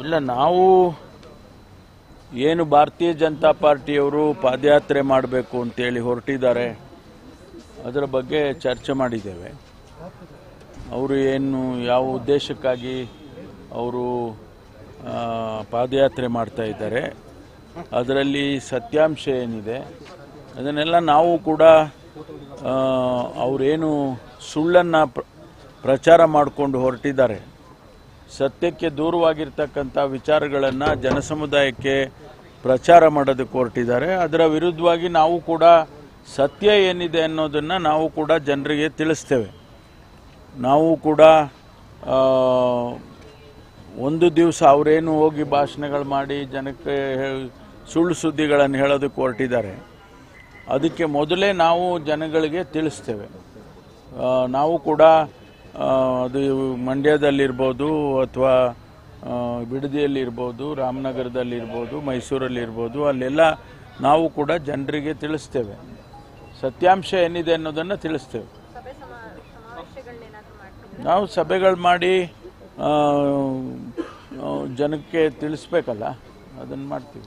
ಇಲ್ಲ, ನಾವು ಏನು ಭಾರತೀಯ ಜನತಾ ಪಾರ್ಟಿಯವರು ಪಾದಯಾತ್ರೆ ಮಾಡಬೇಕು ಅಂತೇಳಿ ಹೊರಟಿದ್ದಾರೆ. ಅದರ ಬಗ್ಗೆ ಚರ್ಚೆ ಮಾಡಿದ್ದೇವೆ. ಅವರು ಏನು, ಯಾವ ಉದ್ದೇಶಕ್ಕಾಗಿ ಅವರು ಪಾದಯಾತ್ರೆ ಮಾಡ್ತಾ ಇದ್ದಾರೆ. ಅದರಲ್ಲಿ ಸತ್ಯಾಂಶ ಏನಿದೆ, ಅದನ್ನೆಲ್ಲ ನಾವು ಕೂಡ ಅವರೇನು ಸುಳ್ಳನ್ನು ಪ್ರಚಾರ ಮಾಡಿಕೊಂಡು ಹೊರಟಿದ್ದಾರೆ. ಸತ್ಯಕ್ಕೆ ದೂರವಾಗಿರ್ತಕ್ಕಂಥ ವಿಚಾರಗಳನ್ನು ಜನಸಮುದಾಯಕ್ಕೆ ಪ್ರಚಾರ ಮಾಡೋದಕ್ಕೆ ಹೊರಟಿದ್ದಾರೆ. ಅದರ ವಿರುದ್ಧವಾಗಿ ನಾವು ಕೂಡ ಸತ್ಯ ಏನಿದೆ ಅನ್ನೋದನ್ನು ನಾವು ಕೂಡ ಜನರಿಗೆ ತಿಳಿಸ್ತೇವೆ. ನಾವು ಕೂಡ ಒಂದು ದಿವಸ ಅವರೇನು ಹೋಗಿ ಭಾಷಣಗಳು ಮಾಡಿ ಜನಕ್ಕೆ ಸುಳ್ಳು ಸುದ್ದಿಗಳನ್ನು ಹೇಳೋದಕ್ಕೆ ಹೊರಟಿದ್ದಾರೆ. ಅದಕ್ಕೆ ಮೊದಲೇ ನಾವು ಜನಗಳಿಗೆ ತಿಳಿಸ್ತೇವೆ. ನಾವು ಕೂಡ ಅದು ಮಂಡ್ಯದಲ್ಲಿರ್ಬೋದು ಅಥವಾ ಬಿಡದಿಯಲ್ಲಿರ್ಬೋದು ರಾಮನಗರದಲ್ಲಿರ್ಬೋದು ಮೈಸೂರಲ್ಲಿರ್ಬೋದು ಅಲ್ಲೆಲ್ಲ ನಾವು ಕೂಡ ಜನರಿಗೆ ತಿಳಿಸ್ತೇವೆ. ಸತ್ಯಾಂಶ ಏನಿದೆ ಅನ್ನೋದನ್ನು ತಿಳಿಸ್ತೇವೆ. ನಾವು ಸಭೆಗಳು ಮಾಡಿ ಜನಕ್ಕೆ ತಿಳಿಸ್ಬೇಕಲ್ಲ ಅದನ್ನು ಮಾಡ್ತೀವಿ.